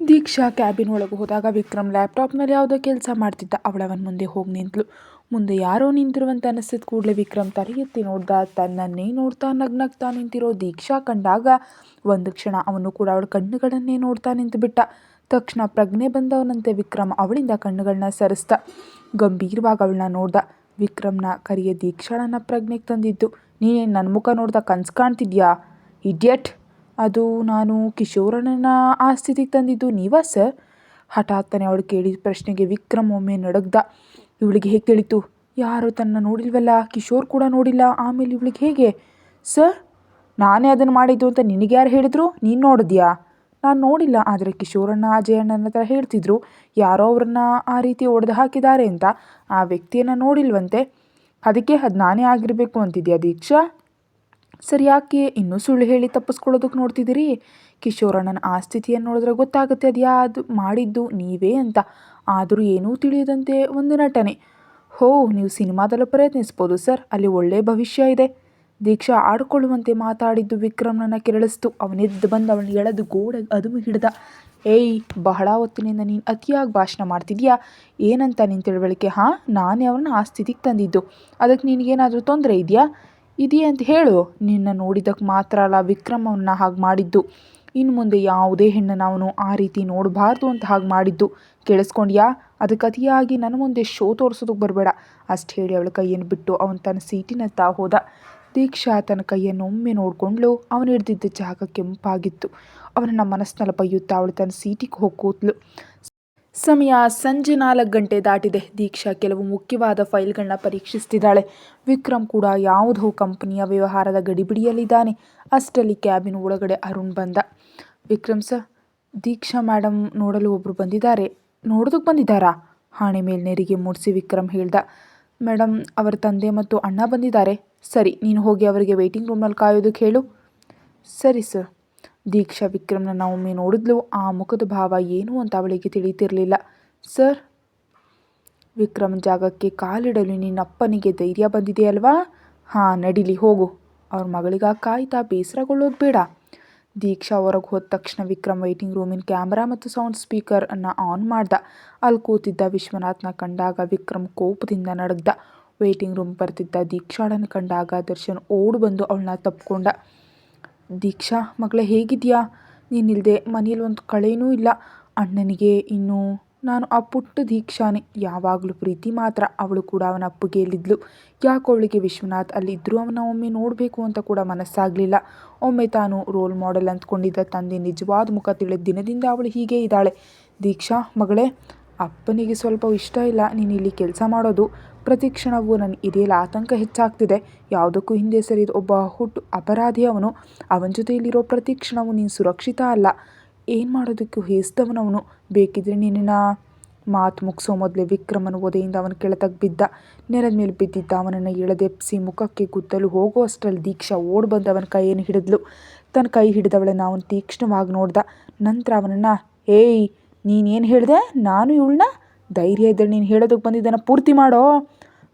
ದೀಕ್ಷಾ cabin ಒಳಗೆ ಹೋದಾಗ ವಿಕ್ರಮ್ ಲ್ಯಾಪ್ಟಾಪ್ನಲ್ಲಿ ಯಾವುದೋ ಕೆಲಸ ಮಾಡ್ತಿದ್ದ. ಅವಳವನ ಮುಂದೆ ಹೋಗಿ ನಿಂತಳು. ಮುಂದೆ ಯಾರೋ ನಿಂತಿರುವಂತ ಅನಿಸಿದ ಕೂಡಲೇ ವಿಕ್ರಮ್ ತಲೆ ಎತ್ತಿ ನೋಡ್ದ, ತನ್ನನ್ನೇ ನೋಡ್ತಾ ನಗ್ನಗ್ತಾ ನಿಂತಿರೋ ದೀಕ್ಷಾ ಕಂಡಾಗ ಒಂದು ಕ್ಷಣ ಅವನು ಕೂಡ ಅವಳ ಕಣ್ಣುಗಳನ್ನೇ ನೋಡ್ತಾ ನಿಂತುಬಿಟ್ಟ ತಕ್ಷಣ ಪ್ರಜ್ಞೆ ಬಂದವನಂತೆ ವಿಕ್ರಮ್ ಅವಳಿಂದ ಕಣ್ಣುಗಳನ್ನ ಸರಿಸ್ದ ಗಂಭೀರವಾಗಿ ಅವಳನ್ನ ನೋಡ್ದ. ವಿಕ್ರಮ್ನ ಕರಿಯ ದೀಕ್ಷಾಳನ್ನ ಪ್ರಜ್ಞೆಗೆ ತಂದಿದ್ದು ನೀನೇನು ನನ್ನ ಮುಖ ನೋಡ್ದ ಕನ್ಸು ಕಾಣ್ತಿದ್ಯಾ, ಇಡಿಯಟ್? ಅದು ನಾನು ಕಿಶೋರಣ್ಣನ ಆ ಸ್ಥಿತಿಗೆ ತಂದಿದ್ದು. ನೀವಾ, ಸರ್? ಹಠಾತ್ತನೆ ಅವಳು ಕೇಳಿದ ಪ್ರಶ್ನೆಗೆ ವಿಕ್ರಮ್ ಒಮ್ಮೆ ನಡಗ್ದ. ಇವಳಿಗೆ ಹೇಗೆ ತಿಳಿತು? ಯಾರು ತನ್ನ ನೋಡಿಲ್ವಲ್ಲ, ಕಿಶೋರ್ ಕೂಡ ನೋಡಿಲ್ಲ. ಆಮೇಲೆ ಇವಳಿಗೆ ಹೇಗೆ? ಸರ್, ನಾನೇ ಅದನ್ನು ಮಾಡಿದ್ದು ಅಂತ ನಿನಗೆ ಯಾರು ಹೇಳಿದ್ರು? ನೀನು ನೋಡಿದ್ಯಾ? ನಾನು ನೋಡಿಲ್ಲ, ಆದರೆ ಕಿಶೋರಣ್ಣ ಅಜಯಣ್ಣನ ಹತ್ರ ಹೇಳ್ತಿದ್ರು. ಯಾರೋ ಅವ್ರನ್ನ ಆ ರೀತಿ ಒಡೆದು ಹಾಕಿದ್ದಾರೆ ಅಂತ. ಆ ವ್ಯಕ್ತಿಯನ್ನು ನೋಡಿಲ್ವಂತೆ. ಅದಕ್ಕೆ ಅದು ನಾನೇ ಆಗಿರಬೇಕು ಅಂತಿದ್ಯಾ ದೀಕ್ಷಾ? ಸರಿ, ಯಾಕೆ ಇನ್ನೂ ಸುಳ್ಳು ಹೇಳಿ ತಪ್ಪಿಸ್ಕೊಳ್ಳೋದಕ್ಕೆ ನೋಡ್ತಿದ್ದೀರಿ? ಕಿಶೋರಣ್ಣನ ಆ ಸ್ಥಿತಿಯನ್ನು ನೋಡಿದ್ರೆ ಗೊತ್ತಾಗುತ್ತೆ ಅದು ಯಾವುದು ಮಾಡಿದ್ದು ನೀವೇ ಅಂತ. ಆದರೂ ಏನೂ ತಿಳಿಯದಂತೆ ಒಂದು ನಟನೆ. ಹೋ, ನೀವು ಸಿನಿಮಾದಲ್ಲೂ ಪ್ರಯತ್ನಿಸ್ಬೋದು ಸರ್, ಅಲ್ಲಿ ಒಳ್ಳೆಯ ಭವಿಷ್ಯ ಇದೆ. ದೀಕ್ಷಾ ಆಡ್ಕೊಳ್ಳುವಂತೆ ಮಾತಾಡಿದ್ದು ವಿಕ್ರಮ್ನನ್ನ ಕೆರಳಿಸ್ತು. ಅವನೆದ್ದು ಬಂದು ಅವನ ಎಳೆದು ಗೋಡೆ ಅದು ಹಿಡ್ದ, ಏಯ್, ಬಹಳ ಹೊತ್ತಿನಿಂದ ನೀನು ಅತಿಯಾಗಿ ಭಾಷಣ ಮಾಡ್ತಿದ್ಯಾ? ಏನಂತ ನಿನ್ನ ತಿಳುವಳಿಕೆ, ಹಾಂ? ನಾನೇ ಅವ್ರನ್ನ ಆ ಸ್ಥಿತಿಗೆ ತಂದಿದ್ದು. ಅದಕ್ಕೆ ನಿನಗೇನಾದರೂ ತೊಂದರೆ ಇದೆಯಾ? ಇದೆಯಾ ಅಂತ ಹೇಳು. ನಿನ್ನ ನೋಡಿದಕ್ಕೆ ಮಾತ್ರ ಅಲ್ಲ, ವಿಕ್ರಮ್ ಅವನ್ನ ಹಾಗೆ ಮಾಡಿದ್ದು. ಇನ್ನು ಮುಂದೆ ಯಾವುದೇ ಹೆಣ್ಣನ್ನು ಅವನು ಆ ರೀತಿ ನೋಡಬಾರ್ದು ಅಂತ ಹಾಗೆ ಮಾಡಿದ್ದು. ಕೇಳಿಸ್ಕೊಂಡ್ಯಾ? ಅದಕ್ಕೆ ಅತಿಯಾಗಿ ನನ್ನ ಮುಂದೆ ಶೋ ತೋರಿಸೋದಕ್ಕೆ ಬರಬೇಡ. ಅಷ್ಟು ಹೇಳಿ ಅವಳ ಕೈಯನ್ನು ಬಿಟ್ಟು ಅವನು ತನ್ನ ಸೀಟಿನತ್ತ ಹೋದ. ದೀಕ್ಷಾ ತನ್ನ ಕೈಯನ್ನು ಒಮ್ಮೆ ನೋಡಿಕೊಂಡ್ಲು ಅವನು ಹಿಡ್ದಿದ್ದ ಜಾಗ ಕೆಂಪಾಗಿತ್ತು. ಅವನನ್ನು ಮನಸ್ಸಿನಲ್ಲಿ ಬೈಯುತ್ತಾ ಅವಳು ತನ್ನ ಸೀಟಿಗೆ ಹೋಗಿ ಕೂತ್ಲು ಸಮಯ ಸಂಜೆ ನಾಲ್ಕು ಗಂಟೆ ದಾಟಿದೆ. ದೀಕ್ಷಾ ಕೆಲವು ಮುಖ್ಯವಾದ ಫೈಲ್ಗಳನ್ನ ಪರೀಕ್ಷಿಸ್ತಿದ್ದಾಳೆ. ವಿಕ್ರಮ್ ಕೂಡ ಯಾವುದೋ ಕಂಪನಿಯ ವ್ಯವಹಾರದ ಗಡಿಬಿಡಿಯಲ್ಲಿದ್ದಾನೆ. ಅಷ್ಟರಲ್ಲಿ ಕ್ಯಾಬಿನ್ ಒಳಗಡೆ ಅರುಣ್ ಬಂದ. ವಿಕ್ರಮ್ ಸರ್, ದೀಕ್ಷಾ ಮೇಡಮ್ ನೋಡಲು ಒಬ್ಬರು ಬಂದಿದ್ದಾರೆ. ನೋಡೋದಕ್ಕೆ ಬಂದಿದ್ದಾರಾ? ಹಾಣೆ ಮೇಲ್ನೇರಿಗೆ ಮೂಡಿಸಿ ವಿಕ್ರಮ್ ಹೇಳ್ದ. ಮೇಡಮ್ ಅವರ ತಂದೆ ಮತ್ತು ಅಣ್ಣ ಬಂದಿದ್ದಾರೆ. ಸರಿ, ನೀನು ಹೋಗಿ ಅವರಿಗೆ ವೆಯ್ಟಿಂಗ್ ರೂಮಲ್ಲಿ ಕಾಯೋದಕ್ಕೆ ಹೇಳು. ಸರಿ ಸರ್. ದೀಕ್ಷಾ ವಿಕ್ರಮ್ನ ಒಮ್ಮೆ ನೋಡಿದ್ಲು, ಆ ಮುಖದ ಭಾವ ಏನು ಅಂತ ಅವಳಿಗೆ ತಿಳಿತಿರಲಿಲ್ಲ. ಸರ್, ವಿಕ್ರಮ್ ಜಾಗಕ್ಕೆ ಕಾಲಿಡಲು ನಿನ್ನಪ್ಪನಿಗೆ ಧೈರ್ಯ ಬಂದಿದೆಯಲ್ವಾ ಹಾಂ, ನಡಿಲಿ, ಹೋಗು. ಅವ್ರ ಮಗಳಿಗ ಕಾಯ್ತಾ ಬೇಸರಗೊಳ್ಳೋದು ಬೇಡ ದೀಕ್ಷಾ ಹೊರಗೆ ಹೋದ ತಕ್ಷಣ ವಿಕ್ರಮ್ ವೈಟಿಂಗ್ ರೂಮಿನ ಕ್ಯಾಮ್ರಾ ಮತ್ತು ಸೌಂಡ್ ಸ್ಪೀಕರ್ ಅನ್ನು ಆನ್ ಮಾಡ್ದ. ಅಲ್ಲಿ ಕೂತಿದ್ದ ವಿಶ್ವನಾಥ್ನ ಕಂಡಾಗ ವಿಕ್ರಮ್ ಕೋಪದಿಂದ ನಡಗ್ದ. ವೈಟಿಂಗ್ ರೂಮ್ ಬರ್ತಿದ್ದ ದೀಕ್ಷಾಳನ್ನು ಕಂಡಾಗ ದರ್ಶನ್ ಓಡು ಬಂದು ಅವಳನ್ನ ತಪ್ಕೊಂಡ. ದೀಕ್ಷಾ, ಮಗಳೇ ಹೇಗಿದೆಯಾ ನೀನಿಲ್ಲದೆ ಮನೇಲಿ ಒಂದು ಕಳೆಯೂ ಇಲ್ಲ. ಅಣ್ಣನಿಗೆ ಇನ್ನು ನಾನು ಆ ಪುಟ್ಟ ದೀಕ್ಷಾನೆ. ಯಾವಾಗಲೂ ಪ್ರೀತಿ ಮಾತ್ರ. ಅವಳು ಕೂಡ ಅವನ ಅಪ್ಪಗೆ ಹೇಳಿದ್ಲು ಯಾಕೆ ಅವಳಿಗೆ ವಿಶ್ವನಾಥ್ ಅಲ್ಲಿದ್ದರೂ ಅವನ ಒಮ್ಮೆ ನೋಡಬೇಕು ಅಂತ ಕೂಡ ಮನಸ್ಸಾಗಲಿಲ್ಲ. ಒಮ್ಮೆ ತಾನು ರೋಲ್ ಮಾಡೆಲ್ ಅಂದ್ಕೊಂಡಿದ್ದ ತಂದೆ ನಿಜವಾದ ಮುಖ ತಿಳಿದ ದಿನದಿಂದ ಅವಳು ಹೀಗೆ ಇದ್ದಾಳೆ. ದೀಕ್ಷಾ, ಮಗಳೇ, ಅಪ್ಪನಿಗೆ ಸ್ವಲ್ಪ ಇಷ್ಟ ಇಲ್ಲ. ನೀನು ಇಲ್ಲಿ ಕೆಲಸ ಮಾಡೋದು. ಪ್ರತಿ ಕ್ಷಣವೂ ನನ್ನ ಇದೆಯಲ್ಲಿ ಆತಂಕ ಹೆಚ್ಚಾಗ್ತಿದೆ. ಯಾವುದಕ್ಕೂ ಹಿಂದೆ ಸರಿದ ಒಬ್ಬ ಹುಟ್ಟು ಅಪರಾಧಿ ಅವನು ಅವನ ಜೊತೆಯಲ್ಲಿರೋ ಪ್ರತಿ ಕ್ಷಣವೂ ನೀನು ಸುರಕ್ಷಿತ ಅಲ್ಲ. ಏನು ಮಾಡೋದಕ್ಕೂ ಹೇಸ್ದವನವನು ಬೇಕಿದ್ರೆ ನಿನ್ನ ಮಾತು ಮುಗಿಸೋ ಮೊದಲೇ ವಿಕ್ರಮನ ಒದೆಯಿಂದ ಅವನ ಕೆಳತಕ್ಕೆ ಬಿದ್ದ. ನೆಲದ ಮೇಲೆ ಬಿದ್ದಿದ್ದ ಅವನನ್ನು ಎಳೆದೆಪ್ಸಿ ಮುಖಕ್ಕೆ ಗುದ್ದಲು ಹೋಗೋ ಅಷ್ಟರಲ್ಲಿ ದೀಕ್ಷಾ ಓಡ್ ಬಂದು ಅವನ ಕೈಯನ್ನು ಹಿಡಿದ್ಲು. ತನ್ನ ಕೈ ಹಿಡಿದವಳನ್ನು ಅವನು ತೀಕ್ಷ್ಣವಾಗಿ ನೋಡ್ದ. ನಂತರ ಅವನನ್ನು, ಏಯ್, ನೀನೇನು ಹೇಳಿದೆ? ನಾನು ಇವಳನ್ನ ಧೈರ್ಯ ಇದ್ದರೆ ನೀನು ಹೇಳೋದಕ್ಕೆ ಬಂದಿದ್ದನ್ನು ಪೂರ್ತಿ ಮಾಡೋ.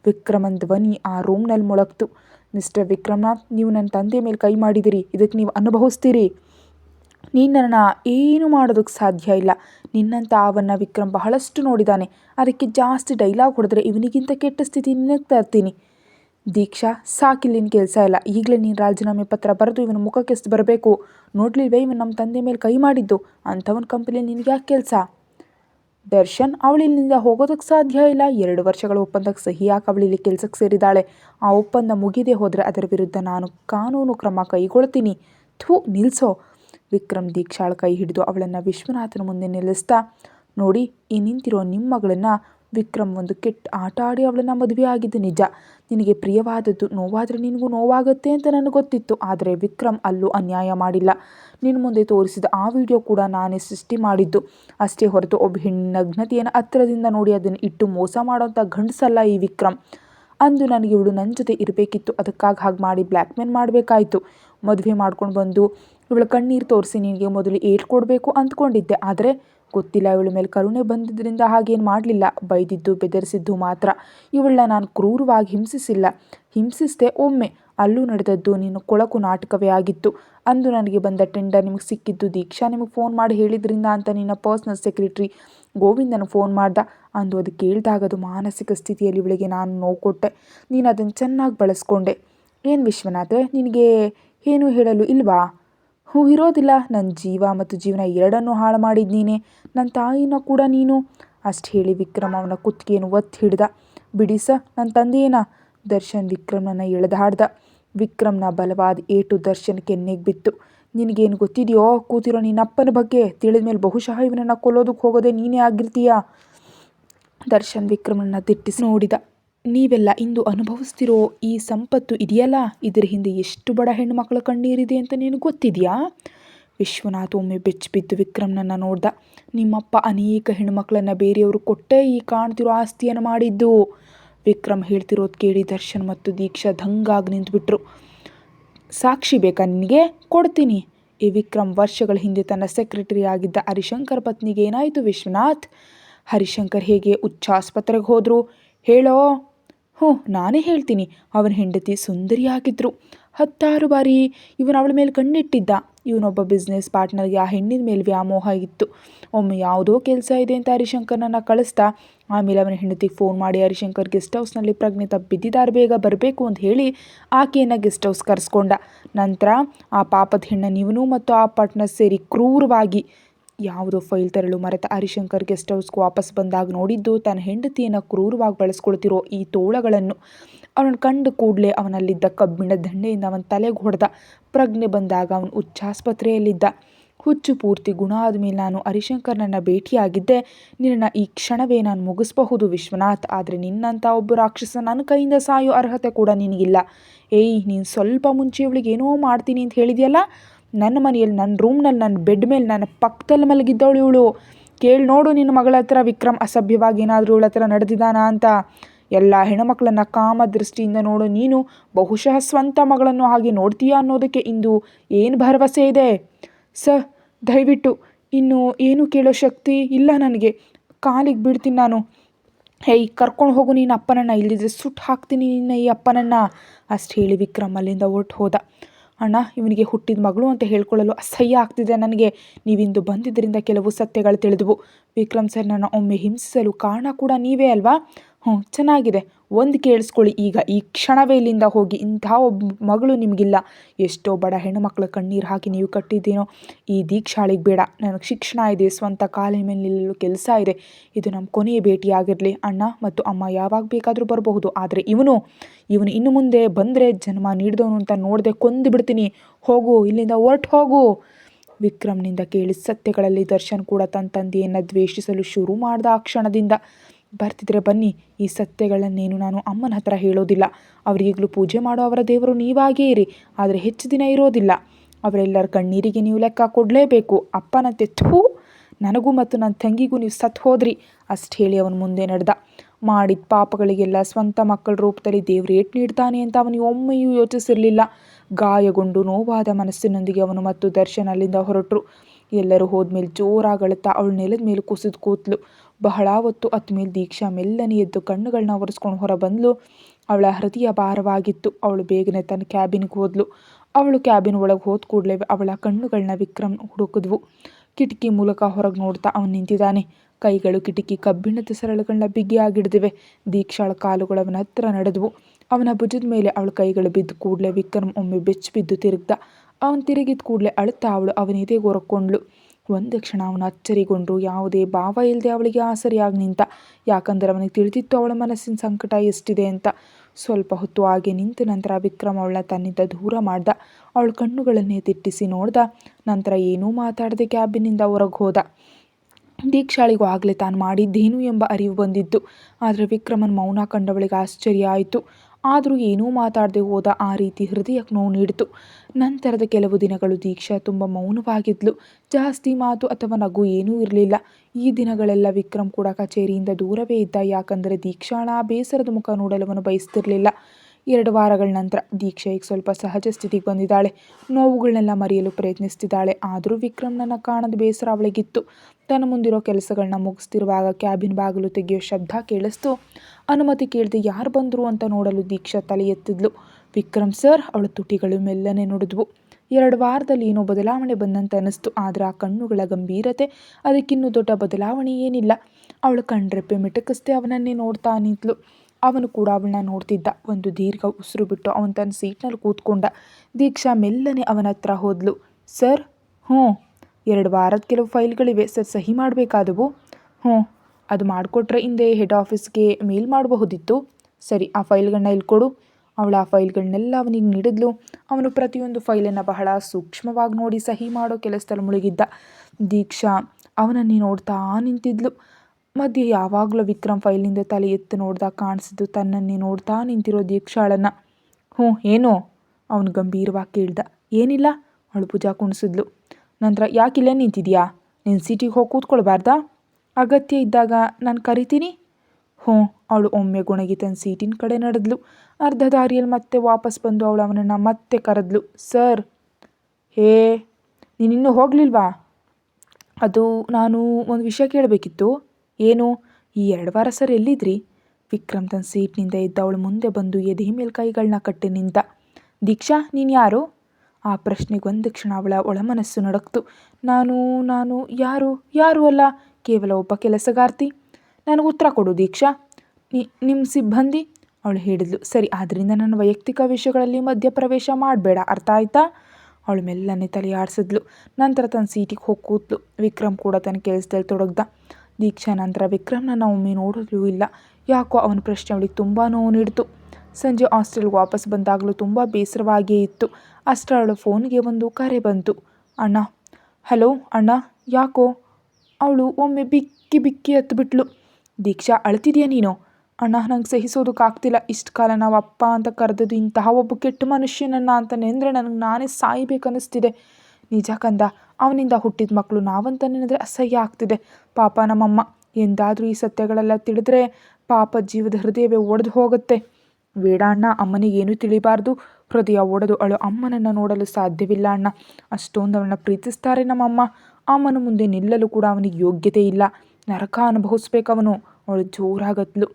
ವಿಕ್ರಮನ್ ಧ್ವನಿ ಆ ರೂಮ್ನಲ್ಲಿ ಮೊಳಗ್ತು. ಮಿಸ್ಟರ್ ವಿಕ್ರಮನಾಥ್, ನೀವು ನನ್ನ ತಂದೆ ಮೇಲೆ ಕೈ ಮಾಡಿದಿರಿ. ಇದಕ್ಕೆ ನೀವು ಅನುಭವಿಸ್ತೀರಿ. ನೀನು ನನ್ನ ಏನು ಮಾಡೋದಕ್ಕೆ ಸಾಧ್ಯ ಇಲ್ಲ. ನಿನ್ನಂಥ ಅವನ್ನ ವಿಕ್ರಮ್ ಬಹಳಷ್ಟು ನೋಡಿದ್ದಾನೆ ಅದಕ್ಕೆ ಜಾಸ್ತಿ ಡೈಲಾಗ್ ಹೊಡೆದ್ರೆ ಇವನಿಗಿಂತ ಕೆಟ್ಟ ಸ್ಥಿತಿ ನಿನಗೆ ತರ್ತೀನಿ ದೀಕ್ಷಾ ಸಾಕಿಲ್ಲಿನ ಕೆಲಸ ಇಲ್ಲ. ಈಗಲೇ ನೀನು ರಾಜೀನಾಮೆ ಪತ್ರ ಬರೆದು ಇವನ ಮುಖಕ್ಕೆ ಬರಬೇಕು. ನೋಡ್ಲಿಲ್ವೇ ಇವನು ನಮ್ಮ ತಂದೆ ಮೇಲೆ ಕೈ ಮಾಡಿದ್ದು? ಅಂಥವನ ಕಂಪನಿ ನಿನಗೆ ಯಾಕೆ ಕೆಲಸ? ದರ್ಶನ್ ಅವಳಿಲ್ಲಿಂದ ಹೋಗೋದಕ್ಕೆ ಸಾಧ್ಯ ಇಲ್ಲ. ಎರಡು ವರ್ಷಗಳ ಒಪ್ಪಂದಕ್ಕೆ ಸಹಿ ಹಾಕಿ ಅವಳಿಲ್ಲಿ ಕೆಲಸಕ್ಕೆ ಸೇರಿದ್ದಾಳೆ ಆ ಒಪ್ಪಂದ ಮುಗಿದೇ ಹೋದರೆ ಅದರ ವಿರುದ್ಧ ನಾನು ಕಾನೂನು ಕ್ರಮ ಕೈಗೊಳ್ತೀನಿ. ಥೂ ನಿಲ್ಲಿಸೋ ವಿಕ್ರಮ್ ದೀಕ್ಷಾಳ ಕೈ ಹಿಡಿದು ಅವಳನ್ನು ವಿಶ್ವನಾಥನ ಮುಂದೆ ನಿಲ್ಲಿಸ್ತಾ, ನೋಡಿ, ಈ ನಿಂತಿರೋ ನಿಮ್ಮ ಮಗಳನ್ನು ವಿಕ್ರಮ್ ಒಂದು ಕೆಟ್ಟ ಆಟ ಆಡಿ ಅವಳನ್ನು ಮದುವೆ ಆಗಿದ್ದು ನಿಜ. ನಿನಗೆ ಪ್ರಿಯವಾದದ್ದು ನೋವಾದರೆ ನಿನಗೂ ನೋವಾಗುತ್ತೆ ಅಂತ ನನಗೆ ಗೊತ್ತಿತ್ತು. ಆದರೆ ವಿಕ್ರಮ್ ಅಲ್ಲೂ ಅನ್ಯಾಯ ಮಾಡಿಲ್ಲ. ನಿನ್ನ ಮುಂದೆ ತೋರಿಸಿದ ಆ ವಿಡಿಯೋ ಕೂಡ ನಾನೇ ಸೃಷ್ಟಿ ಮಾಡಿದ್ದು. ಅಷ್ಟೇ ಹೊರತು ಒಬ್ಬ ಹೆಣ್ಣಿನ ಹತ್ತಿರದಿಂದ ನೋಡಿ ಅದನ್ನು ಇಟ್ಟು ಮೋಸ ಮಾಡೋಂಥ ಗಂಡಸಲ್ಲ ಈ ವಿಕ್ರಮ್. ಅಂದು ನನಗೆ ಇವಳು ನನ್ನ ಜೊತೆ ಇರಬೇಕಿತ್ತು. ಅದಕ್ಕಾಗಿ ಹಾಗೆ ಮಾಡಿ ಬ್ಲ್ಯಾಕ್ ಮೇಲ್ ಮಾಡಬೇಕಾಯಿತು. ಮದುವೆ ಮಾಡ್ಕೊಂಡು ಬಂದು, ಇವಳ ಕಣ್ಣೀರು ತೋರಿಸಿ ನಿನಗೆ ಮೊದಲು ಏಟ್ ಕೊಡಬೇಕು ಅಂದ್ಕೊಂಡಿದ್ದೆ. ಆದರೆ ಗೊತ್ತಿಲ್ಲ, ಇವಳ ಮೇಲೆ ಕರುಣೆ ಬಂದಿದ್ದರಿಂದ ಹಾಗೇನು ಮಾಡಲಿಲ್ಲ. ಬೈದಿದ್ದು, ಬೆದರಿಸಿದ್ದು ಮಾತ್ರ. ಇವಳನ್ನ ನಾನು ಕ್ರೂರವಾಗಿ ಹಿಂಸಿಸಿಲ್ಲ. ಹಿಂಸಿಸಿದೆ ಒಮ್ಮೆ. ಅಲ್ಲೂ ನಡೆದದ್ದು ನೀನು ಕೊಳಕು ನಾಟಕವೇ ಆಗಿತ್ತು. ಅಂದು ನನಗೆ ಬಂದ ಟೆಂಡರ್ ನಿಮಗೆ ಸಿಕ್ಕಿದ್ದು ದೀಕ್ಷಾ ನಿಮಗೆ ಫೋನ್ ಮಾಡಿ ಹೇಳಿದ್ರಿಂದ ಅಂತ ನಿನ್ನ ಪರ್ಸ್ನಲ್ ಸೆಕ್ರೆಟ್ರಿ ಗೋವಿಂದನ ಫೋನ್ ಮಾಡ್ದ. ಅಂದು ಅದು ಕೇಳಿದಾಗ ಅದು ಮಾನಸಿಕ ಸ್ಥಿತಿಯಲ್ಲಿ ಇವಳಿಗೆ ನಾನು ನೋವು ಕೊಟ್ಟೆ ನೀನು ಅದನ್ನು ಚೆನ್ನಾಗಿ ಬಳಸ್ಕೊಂಡೆ. ಏನು ವಿಶ್ವನಾಥ್, ನಿನಗೆ ಏನು ಹೇಳಲು ಇಲ್ವಾ? ಹ್ಞೂ ಇರೋದಿಲ್ಲ. ನನ್ನ ಜೀವ ಮತ್ತು ಜೀವನ ಎರಡನ್ನೂ ಹಾಳು ಮಾಡಿದ್ದು ನೀನೆ ನನ್ನ ತಾಯಿನ ಕೂಡ ನೀನು. ಅಷ್ಟು ಹೇಳಿ ವಿಕ್ರಮ್ ಅವನ ಕುತ್ತಿಗೆಯನ್ನು ಒತ್ತಿ ಹಿಡ್ದ. ಬಿಡಿ ಸ ನನ್ನ ತಂದೆಯೇನ? ದರ್ಶನ್ ವಿಕ್ರಮನ ಎಳೆದಾಡ್ದ ವಿಕ್ರಮ್ನ ಬಲವಾದ ಏಟು ದರ್ಶನ್ ಕೆನ್ನೆಗೆ ಬಿತ್ತು ನಿನಗೇನು ಗೊತ್ತಿದೆಯೋ? ಕೂತಿರೋ ನಿನ್ನ ಅಪ್ಪನ ಬಗ್ಗೆ. ತಿಳಿದ ಮೇಲೆ ಬಹುಶಃ ಇವನನ್ನು ಕೊಲ್ಲೋದಕ್ಕೆ ಹೋಗೋದೇ ನೀನೇ ಆಗಿರ್ತೀಯ? ದರ್ಶನ್ ವಿಕ್ರಮನನ್ನು ದಿಟ್ಟಿಸಿ ನೋಡಿದ. ನೀವೆಲ್ಲ ಇಂದು ಅನುಭವಿಸ್ತಿರೋ ಈ ಸಂಪತ್ತು ಇದೆಯಲ್ಲ? ಇದರ ಹಿಂದೆ ಎಷ್ಟು ಬಡ ಹೆಣ್ಣುಮಕ್ಕಳ ಕಣ್ಣೀರಿದೆ ಅಂತ ನೀನು ಗೊತ್ತಿದೆಯಾ? ವಿಶ್ವನಾಥ್ ಒಮ್ಮೆ ಬೆಚ್ಚಿಬಿದ್ದು ವಿಕ್ರಮ್ನನ್ನು ನೋಡ್ದ. ನಿಮ್ಮಪ್ಪ ಅನೇಕ ಹೆಣ್ಣುಮಕ್ಕಳನ್ನು ಬೇರೆಯವರು ಕೊಟ್ಟೇ ಈ ಕಾಣ್ತಿರೋ ಆಸ್ತಿಯನ್ನು ಮಾಡಿದ್ದು. ವಿಕ್ರಮ್ ಹೇಳ್ತಿರೋದು ಕೇಳಿ ದರ್ಶನ್ ಮತ್ತು ದೀಕ್ಷಾ ದಂಗಾಗಿ ನಿಂತುಬಿಟ್ರು. ಸಾಕ್ಷಿ ಬೇಕಾ ನಿನಗೆ? ಕೊಡ್ತೀನಿ. ಈ ವಿಕ್ರಮ್ ವರ್ಷಗಳ ಹಿಂದೆ ತನ್ನ ಸೆಕ್ರೆಟರಿ ಆಗಿದ್ದ ಹರಿಶಂಕರ್ ಪತ್ನಿಗೆ ಏನಾಯಿತು ವಿಶ್ವನಾಥ್? ಹರಿಶಂಕರ್ ಹೇಗೆ ಉಚ್ಚ ಆಸ್ಪತ್ರೆಗೆ ಹೋದರು? ಹೇಳೋ? ಹ್ಞೂ ನಾನೇ ಹೇಳ್ತೀನಿ. ಅವನ ಹೆಂಡತಿ ಸುಂದರಿಯಾಗಿದ್ದರು ಹತ್ತಾರು ಬಾರಿ ಇವನು ಅವಳ ಮೇಲೆ ಕಣ್ಣಿಟ್ಟಿದ್ದ. ಇವನೊಬ್ಬ ಬಿಸ್ನೆಸ್ ಪಾರ್ಟ್ನರ್ಗೆ ಆ ಹೆಣ್ಣಿನ ಮೇಲೆ ವ್ಯಾಮೋಹ ಇತ್ತು. ಒಮ್ಮೆ ಯಾವುದೋ ಕೆಲಸ ಇದೆ ಅಂತ ಹರಿಶಂಕರ್ನನ್ನು ಕಳಿಸ್ತಾ, ಆಮೇಲೆ ಅವನ ಹೆಂಡತಿಗೆ ಫೋನ್ ಮಾಡಿ ಹರಿಶಂಕರ್ ಗೆಸ್ಟ್ ಹೌಸ್ನಲ್ಲಿ ಪ್ರಜ್ಞೆ ತಪ್ಪಿದ್ದಿದ್ದಾರೆ ಬೇಗ ಬರಬೇಕು ಅಂತ ಹೇಳಿ ಆಕೆಯನ್ನು ಗೆಸ್ಟ್ ಹೌಸ್ ಕರೆಸ್ಕೊಂಡ. ನಂತರ ಆ ಪಾಪದ ಹೆಣ್ಣನ್ನು ಇವನು ಮತ್ತು ಆ ಪಾರ್ಟ್ನರ್ ಸೇರಿ ಕ್ರೂರವಾಗಿ ಯಾವುದೋ ಫೈಲ್ ತರಲು ಮರೆತ ಹರಿಶಂಕರ್ ಗೆಸ್ಟ್ ಹೌಸ್ಗೆ ವಾಪಸ್ ಬಂದಾಗ ನೋಡಿದ್ದು ತನ್ನ ಹೆಂಡತಿಯನ್ನು ಕ್ರೂರವಾಗಿ ಬಳಸ್ಕೊಳ್ತಿರೋ ಈ ತೋಳಗಳನ್ನು. ಅವನ ಕಂಡು ಕೂಡಲೇ ಅವನಲ್ಲಿದ್ದ ಕಬ್ಬಿಣ ದಂಡೆಯಿಂದ ಅವನ ತಲೆಗೆ ಹೊಡೆದ. ಪ್ರಜ್ಞೆ ಬಂದಾಗ ಅವನು ಉಚ್ಚಾಸ್ಪತ್ರೆಯಲ್ಲಿದ್ದ ಹುಚ್ಚು ಪೂರ್ತಿ ಗುಣ ಆದಮೇಲೆ ನಾನು ಹರಿಶಂಕರ್ನನ್ನು ಭೇಟಿಯಾಗಿದ್ದೆ. ನಿನ್ನ ಈ ಕ್ಷಣವೇ ನಾನು ಮುಗಿಸಬಹುದು ವಿಶ್ವನಾಥ್. ಆದರೆ ನಿನ್ನಂಥ ಒಬ್ಬ ರಾಕ್ಷಸ ನನ್ನ ಕೈಯಿಂದ ಸಾಯೋ ಅರ್ಹತೆ ಕೂಡ ನಿನಗಿಲ್ಲ. ಏಯ್, ನೀನು ಸ್ವಲ್ಪ ಮುಂಚೆ ಇವಳಿಗೆ ಏನೋ ಮಾಡ್ತೀನಿ ಅಂತ ಹೇಳಿದೆಯಲ್ಲ? ನನ್ನ ಮನೆಯಲ್ಲಿ, ನನ್ನ ರೂಮ್ನಲ್ಲಿ ನನ್ನ ಬೆಡ್ ಮೇಲೆ, ನನ್ನ ಪಕ್ಕದಲ್ಲಿ ಮಲಗಿದ್ದವಳು ಇವಳು. ಕೇಳಿ, ನೋಡು, ನಿನ್ನ ಮಗಳ ಹತ್ರ ವಿಕ್ರಮ್ ಅಸಭ್ಯವಾಗಿ ಏನಾದರೂ ಇವಳ ಹತ್ರ ನಡೆದಿದ್ದಾನಾ ಅಂತ. ಎಲ್ಲ ಹೆಣ್ಣುಮಕ್ಕಳನ್ನು ಕಾಮ ದೃಷ್ಟಿಯಿಂದ ನೋಡು. ನೀನು ಬಹುಶಃ ಸ್ವಂತ ಮಗಳನ್ನು ಹಾಗೆ ನೋಡ್ತೀಯಾ ಅನ್ನೋದಕ್ಕೆ ಇಂದು ಏನು ಭರವಸೆ ಇದೆ? ಸ, ದಯವಿಟ್ಟು, ಇನ್ನು ಏನು ಕೇಳೋ ಶಕ್ತಿ ಇಲ್ಲ ನನಗೆ. ಕಾಲಿಗೆ ಬಿಡ್ತೀನಿ ನಾನು. ಹೇಯ್, ಕರ್ಕೊಂಡು ಹೋಗು ನೀನು ಅಪ್ಪನನ್ನು. ಇಲ್ಲದಿದ್ದರೆ ಸುಟ್ಟು ಹಾಕ್ತೀನಿ ನಿನ್ನ ಈ ಅಪ್ಪನನ್ನು. ಅಷ್ಟು ಹೇಳಿ ವಿಕ್ರಮ್ ಅಲ್ಲಿಂದ ಹೊರ್ಟು ಹೋದ. ಅಣ್ಣ, ಇವನಿಗೆ ಹುಟ್ಟಿದ ಮಗಳು ಅಂತ ಹೇಳ್ಕೊಳ್ಳಲು ಅಸಹ್ಯ ಆಗ್ತಿದೆ ನನಗೆ. ನೀವಿಂದು ಬಂದಿದ್ದರಿಂದ ಕೆಲವು ಸತ್ಯಗಳು ತಿಳಿದವು. ವಿಕ್ರಮ್ ಸರ್ ನನ್ನ ಒಮ್ಮೆ ಹಿಂಸಿಸಲು ಕಾರಣ ಕೂಡ ನೀವೇ ಅಲ್ವಾ? ಹ್ಞೂ ಚೆನ್ನಾಗಿದೆ. ಒಂದು ಕೇಳಿಸ್ಕೊಳ್ಳಿ, ಈಗ ಈ ಕ್ಷಣವೇ ಇಲ್ಲಿಂದ ಹೋಗಿ ಇಂಥ ಒಬ್ಬ ಮಗಳು ನಿಮಗಿಲ್ಲ. ಎಷ್ಟೋ ಬಡ ಹೆಣ್ಣುಮಕ್ಳ ಕಣ್ಣೀರು ಹಾಕಿ ನೀವು ಕಟ್ಟಿದ್ದೀನೋ. ಈ ದೀಕ್ಷಾಳಿಗೆ ಬೇಡ. ನನಗೆ ಶಿಕ್ಷಣ ಇದೆ, ಸ್ವಂತ ಕಾಲಿನ ಮೇಲೆ ಕೆಲಸ ಇದೆ. ಇದು ನಮ್ಮ ಕೊನೆಯ ಭೇಟಿಯಾಗಿರಲಿ. ಅಣ್ಣ ಮತ್ತು ಅಮ್ಮ ಯಾವಾಗ ಬೇಕಾದರೂ ಬರಬಹುದು. ಆದರೆ ಇವನು ಇವನು ಇನ್ನು ಮುಂದೆ ಬಂದರೆ ಜನ್ಮ ನೀಡಿದವನು ಅಂತ ನೋಡದೆ ಕೊಂದು ಬಿಡ್ತೀನಿ. ಹೋಗು, ಇಲ್ಲಿಂದ ಹೊರಟು ಹೋಗು. ವಿಕ್ರಮ್ನಿಂದ ಕೇಳಿ ಸತ್ಯಗಳಲ್ಲಿ ದರ್ಶನ್ ಕೂಡ ತನ್ನ ತಂದೆಯನ್ನು ದ್ವೇಷಿಸಲು ಶುರು ಮಾಡಿದ ಆ ಕ್ಷಣದಿಂದ. ಬರ್ತಿದ್ರೆ ಬನ್ನಿ, ಈ ಸತ್ಯಗಳನ್ನೇನು ನಾನು ಅಮ್ಮನ ಹತ್ರ ಹೇಳೋದಿಲ್ಲ. ಅವರಿಗ್ಲೂ ಪೂಜೆ ಮಾಡೋ ಅವರ ದೇವರು ನೀವಾಗೇ ಇರಿ, ಆದರೆ ಹೆಚ್ಚು ದಿನ ಇರೋದಿಲ್ಲ. ಅವರೆಲ್ಲರ ಕಣ್ಣೀರಿಗೆ ನೀವು ಲೆಕ್ಕ ಕೊಡಲೇಬೇಕು. ಅಪ್ಪನಂತೆ ಥೂ, ನನಗೂ ಮತ್ತು ನನ್ನ ತಂಗಿಗೂ ನೀವು ಸತ್ತು ಹೋದ್ರಿ. ಅಷ್ಟು ಹೇಳಿ ಅವನು ಮುಂದೆ ನಡೆದ. ಮಾಡಿದ ಪಾಪಗಳಿಗೆಲ್ಲ ಸ್ವಂತ ಮಕ್ಕಳ ರೂಪದಲ್ಲಿ ದೇವ್ರು ಏಟ್ ನೀಡ್ತಾನೆ ಅಂತ ಅವನು ಒಮ್ಮೆಯೂ ಯೋಚಿಸಿರಲಿಲ್ಲ. ಗಾಯಗೊಂಡು ನೋವಾದ ಮನಸ್ಸಿನೊಂದಿಗೆ ಅವನು ಮತ್ತು ದರ್ಶನ ಅಲ್ಲಿಂದ ಹೊರಟರು. ಎಲ್ಲರೂ ಹೋದ್ಮೇಲೆ ಜೋರಾಗಳುತ್ತಾ ಅವಳು ನೆಲದ ಮೇಲೆ ಕುಸಿದು ಕೂತ್ಲು. ಬಹಳ ಹೊತ್ತು ದೀಕ್ಷಾ ಮೆಲ್ಲನೆ ಎದ್ದು ಕಣ್ಣುಗಳನ್ನ ಒರೆಸ್ಕೊಂಡು ಹೊರ ಬಂದ್ಲು. ಅವಳ ಹೃದಯ ಭಾರವಾಗಿತ್ತು. ಅವಳು ಬೇಗನೆ ತನ್ನ ಕ್ಯಾಬಿನ್ಗೆ ಹೋದ್ಲು. ಅವಳು ಕ್ಯಾಬಿನ್ ಒಳಗೆ ಹೋದ ಕೂಡಲೇ ಅವಳ ಕಣ್ಣುಗಳನ್ನ ವಿಕ್ರಮ್ ಹುಡುಕಿದ್ವು. ಕಿಟಕಿ ಮೂಲಕ ಹೊರಗೆ ನೋಡ್ತಾ ಅವನು ನಿಂತಿದ್ದಾನೆ. ಕೈಗಳು ಕಿಟಕಿ ಕಬ್ಬಿಣದ ಸರಳುಗಳನ್ನ ಬಿಗಿಯಾಗಿಡ್ದಿವೆ ದೀಕ್ಷಾಳ ಕಾಲುಗಳು ಅವನ ಹತ್ರ ನಡೆದವು. ಅವನ ಭುಜದ ಮೇಲೆ ಅವಳ ಕೈಗಳು ಬಿದ್ದು ಕೂಡಲೇ ವಿಕ್ರಮ್ ಒಮ್ಮೆ ಬೆಚ್ಚಿ ಬಿದ್ದು ತಿರುಗ್ದ. ಅವನು ತಿರುಗಿದ ಕೂಡಲೇ ಅಳುತ್ತಾ ಅವಳು ಅವನಿದೆ ಗೊರಕೊಂಡ್ಳು ಒಂದು ಕ್ಷಣ ಅವನು ಅಚ್ಚರಿಗೊಂಡು ಯಾವುದೇ ಭಾವ ಇಲ್ಲದೆ ಅವಳಿಗೆ ಆಸರಿಯಾಗಿ ನಿಂತ. ಯಾಕಂದರೆ ಅವನಿಗೆ ತಿಳಿದಿತ್ತು ಅವಳ ಮನಸ್ಸಿನ ಸಂಕಟ ಎಷ್ಟಿದೆ ಅಂತ. ಸ್ವಲ್ಪ ಹೊತ್ತು ಹಾಗೆ ನಿಂತ ನಂತರ ವಿಕ್ರಮ್ ಅವಳ ತನ್ನಿಂದ ದೂರ ಮಾಡ್ದ. ಅವಳ ಕಣ್ಣುಗಳನ್ನೇ ತಿಟ್ಟಿಸಿ ನೋಡ್ದ. ನಂತರ ಏನೂ ಮಾತಾಡದೆ ಕ್ಯಾಬಿನಿಂದ ಹೊರಗೆ ಹೋದ. ದೀಕ್ಷಾಳಿಗೂ ಆಗಲೇ ತಾನು ಮಾಡಿದ್ದೇನು ಎಂಬ ಅರಿವು ಬಂದಿತ್ತು. ಆದರೆ ವಿಕ್ರಮನ್ ಮೌನ ಕಂಡವಳಿಗೆ ಆಶ್ಚರ್ಯ ಆಯಿತು. ಆದರೂ ಏನೂ ಮಾತಾಡದೆ ಹೋದ ಆ ರೀತಿ ಹೃದಯಕ್ಕೆ ನೋವು ನೀಡಿತು. ನಂತರದ ಕೆಲವು ದಿನಗಳು ದೀಕ್ಷಾ ತುಂಬ ಮೌನವಾಗಿದ್ಲು. ಜಾಸ್ತಿ ಮಾತು ಅಥವಾ ನಗು ಏನೂ ಇರಲಿಲ್ಲ. ಈ ದಿನಗಳೆಲ್ಲ ವಿಕ್ರಮ್ ಕೂಡ ಕಚೇರಿಯಿಂದ ದೂರವೇ ಇದ್ದ. ಯಾಕಂದರೆ ದೀಕ್ಷಾಳ ಬೇಸರದ ಮುಖ ನೋಡಲು ಅವನು ಬಯಸ್ತಿರಲಿಲ್ಲ. ಎರಡು ವಾರಗಳ ನಂತರ ದೀಕ್ಷಾ ಈಗ ಸ್ವಲ್ಪ ಸಹಜ ಸ್ಥಿತಿಗೆ ಬಂದಿದ್ದಾಳೆ. ನೋವುಗಳನ್ನೆಲ್ಲ ಮರೆಯಲು ಪ್ರಯತ್ನಿಸ್ತಿದ್ದಾಳೆ. ಆದರೂ ವಿಕ್ರಮ್ನನ್ನು ಕಾಣದ ಬೇಸರ ಅವಳಿಗಿತ್ತು. ತನ್ನ ಮುಂದಿರೋ ಕೆಲಸಗಳನ್ನ ಮುಗಿಸ್ತಿರುವಾಗ ಕ್ಯಾಬಿನ್ ಬಾಗಿಲು ತೆಗೆಯೋ ಶಬ್ದ ಕೇಳಿಸ್ತು. ಅನುಮತಿ ಕೇಳದೆ ಯಾರು ಬಂದರು ಅಂತ ನೋಡಲು ದೀಕ್ಷಾ ತಲೆ ಎತ್ತಿದ್ಲು. ವಿಕ್ರಮ್ ಸರ್, ಅವಳ ತುಟಿಗಳು ಮೆಲ್ಲನೆ ನುಡಿದ್ವು. ಎರಡು ವಾರದಲ್ಲಿ ಏನೋ ಬದಲಾವಣೆ ಬಂದಂತೆ ಅನ್ನಿಸ್ತು. ಆದರೆ ಆ ಕಣ್ಣುಗಳ ಗಂಭೀರತೆ, ಅದಕ್ಕಿನ್ನೂ ದೊಡ್ಡ ಬದಲಾವಣೆ ಏನಿಲ್ಲ. ಅವಳು ಕಣ್ರೆಪ್ಪೆ ಮಿಟಕಿಸ್ದೆ ಅವನನ್ನೇ ನೋಡ್ತಾ ನಿಂತಳು ಅವನು ಕೂಡ ಅವಳನ್ನ ನೋಡ್ತಿದ್ದ. ಒಂದು ದೀರ್ಘ ಉಸಿರು ಬಿಟ್ಟು ಅವನು ತನ್ನ ಸೀಟ್ನಲ್ಲಿ ಕೂತ್ಕೊಂಡ. ದೀಕ್ಷಾ ಮೆಲ್ಲನೆ ಅವನ ಹತ್ರ ಹೋದ್ಲು. ಸರ್, ಹ್ಞೂ. ಎರಡು ವಾರದ ಕೆಲವು ಫೈಲ್ಗಳಿವೆ. ಸರ್, ಸಹಿ ಮಾಡಬೇಕಾದವು. ಹ್ಞೂ. ಅದು ಮಾಡಿಕೊಟ್ರೆ ಹಿಂದೆ ಹೆಡ್ ಆಫೀಸ್ಗೆ ಮೇಲ್ ಮಾಡಬಹುದಿತ್ತು. ಸರಿ, ಆ ಫೈಲ್ಗಳನ್ನ ಇಲ್ಲಿ ಕೊಡು. ಅವಳು ಆ ಫೈಲ್ಗಳನ್ನೆಲ್ಲ ಅವನಿಗೆ ನೀಡಿದ್ಲು. ಅವನು ಪ್ರತಿಯೊಂದು ಫೈಲನ್ನು ಬಹಳ ಸೂಕ್ಷ್ಮವಾಗಿ ನೋಡಿ ಸಹಿ ಮಾಡೋ ಕೆಲಸದಲ್ಲಿ ಮುಳುಗಿದ್ದ. ದೀಕ್ಷಾ ಅವನನ್ನೇ ನೋಡ್ತಾ ನಿಂತಿದ್ಲು. ಮಧ್ಯೆ ಯಾವಾಗಲೂ ವಿಕ್ರಮ್ ಫೈಲಿಂದ ತಲೆ ಎತ್ತು ನೋಡ್ದಾಗ ಕಾಣಿಸಿದ್ದು ತನ್ನನ್ನೇ ನೋಡ್ತಾ ನಿಂತಿರೋ ದೀಕ್ಷಾಳನ್ನ. ಹ್ಞೂ, ಏನು? ಅವನು ಗಂಭೀರವಾಗಿ ಕೇಳ್ದ. ಏನಿಲ್ಲ, ಅವಳು ಪೂಜಾ ಕುಣಿಸಿದ್ಲು. ನಂತರ ಯಾಕಿಲ್ಲೇ ನಿಂತಿದ್ಯಾ? ನಿನ್ನ ಸೀಟಿಗೆ ಹೋಗಿ ಕೂತ್ಕೊಳ್ಬಾರ್ದಾ? ಅಗತ್ಯ ಇದ್ದಾಗ ನಾನು ಕರಿತೀನಿ. ಹ್ಞೂ, ಅವಳು ಒಮ್ಮೆ ಗುಣಗಿ ತನ್ನ ಸೀಟಿನ ಕಡೆ ನಡೆದ್ಲು. ಅರ್ಧ ದಾರಿಯಲ್ಲಿ ಮತ್ತೆ ವಾಪಸ್ ಬಂದು ಅವಳು ಅವನನ್ನು ಮತ್ತೆ ಕರೆದ್ಲು. ಸರ್! ಹೇ ನೀನಿನ್ನೂ ಹೋಗಲಿಲ್ವಾ? ಅದು ನಾನು ಒಂದು ವಿಷಯ ಕೇಳಬೇಕಿತ್ತು. ಏನು? ಈ ಎರಡು ವಾರ ಸರ್ ಎಲ್ಲಿದ್ರಿ? ವಿಕ್ರಮ್ ತನ್ನ ಸೀಟ್ನಿಂದ ಇದ್ದ ಅವಳು ಮುಂದೆ ಬಂದು ಎದೆ ಮೇಲೆ ಕೈಗಳನ್ನ ಕಟ್ಟಿ ನಿಂತ ದೀಕ್ಷಾ, ನೀನು ಯಾರು? ಆ ಪ್ರಶ್ನೆಗೆ ಒಂದು ಕ್ಷಣ ಅವಳ ಒಳಮನಸ್ಸು ನಡಕ್ತು. ನಾನು ನಾನು, ಯಾರು? ಯಾರು ಅಲ್ಲ? ಕೇವಲ ಒಬ್ಬ ಕೆಲಸಗಾರ್ತಿ. ನನಗೆ ಉತ್ತರ ಕೊಡು, ದೀಕ್ಷಾ. ನಿ ನಿಮ್ಮ ಸಿಬ್ಬಂದಿ? ಅವಳು ಹೇಳಿದ್ಲು. ಸರಿ ಆದ್ದರಿಂದ ನನ್ನ ವೈಯಕ್ತಿಕ ವಿಷಯಗಳಲ್ಲಿ ಮಧ್ಯಪ್ರವೇಶ ಮಾಡಬೇಡ, ಅರ್ಥ ಆಯ್ತಾ? ಅವಳು ಮೆಲ್ಲನೆ ತಲೆ ಆಡಿಸಿದ್ಲು ನಂತರ ತನ್ನ ಸೀಟಿಗೆ ಹೋಗಿ ಕೂತ್ಲು. ವಿಕ್ರಮ್ ಕೂಡ ತನ್ನ ಕೆಲಸದಲ್ಲಿ ತೊಡಗ್ದ. ದೀಕ್ಷಾ ನಂತರ ವಿಕ್ರಮ್ನ ಒಮ್ಮೆ ನೋಡಲು ಇಲ್ಲ. ಯಾಕೋ ಅವನ ಪ್ರಶ್ನೆ ಅವಳಿಗೆ ತುಂಬ ನೋವು ನೀಡಿತು. ಸಂಜೆ ಹಾಸ್ಟೆಲ್ಗೆ ವಾಪಸ್ ಬಂದಾಗಲೂ ತುಂಬ ಬೇಸರವಾಗಿಯೇ ಇತ್ತು. ಅಷ್ಟರವಳು ಫೋನ್ಗೆ ಒಂದು ಕರೆ ಬಂತು. ಅಣ್ಣ, ಹಲೋ ಅಣ್ಣ, ಯಾಕೋ? ಅವಳು ಒಮ್ಮೆ ಬಿಕ್ಕಿ ಬಿಕ್ಕಿ ಹತ್ತುಬಿಟ್ಲು ದೀಕ್ಷಾ, ಅಳ್ತಿದೆಯಾ ನೀನು? ಅಣ್ಣ, ನಂಗೆ ಸಹಿಸೋದಕ್ಕಾಗ್ತಿಲ್ಲ ಇಷ್ಟು ಕಾಲ ನಾವು ಅಪ್ಪ ಅಂತ ಕರೆದದ್ದು ಇಂತಹ ಒಬ್ಬ ಕೆಟ್ಟ ಮನುಷ್ಯನನ್ನ ಅಂತ ನೆಂದರೆ ನನಗೆ ನಾನೇ ಸಾಯ್ಬೇಕನ್ನಿಸ್ತಿದೆ. ನಿಜ ಕಂದ ಅವನಿಂದ ಹುಟ್ಟಿದ ಮಕ್ಕಳು ನಾವಂತ ನೆನೆದ್ರೆ ಅಸಹ್ಯ ಆಗ್ತಿದೆ. ಪಾಪ ನಮ್ಮಮ್ಮ, ಎಂದಾದರೂ ಈ ಸತ್ಯಗಳೆಲ್ಲ ತಿಳಿದ್ರೆ ಪಾಪ ಜೀವದ ಹೃದಯವೇ ಒಡೆದು ಹೋಗುತ್ತೆ. ಬೇಡ ಅಣ್ಣ ಅಮ್ಮನಿಗೇನೂ ತಿಳಿಬಾರ್ದು. ಹೃದಯ ಒಡೆದು ಅಳು ಅಮ್ಮನನ್ನು ನೋಡಲು ಸಾಧ್ಯವಿಲ್ಲ ಅಣ್ಣ. ಅಷ್ಟೊಂದು ಅವಳನ್ನ ಪ್ರೀತಿಸ್ತಾರೆ ನಮ್ಮಮ್ಮ. ಅಮ್ಮನ ಮುಂದೆ ನಿಲ್ಲಲು ಕೂಡ ಅವನಿಗೆ ಯೋಗ್ಯತೆ ಇಲ್ಲ. ನರಕ ಅನುಭವಿಸ್ಬೇಕವನು. ಅವಳು ಜೋರಾಗತ್ಲು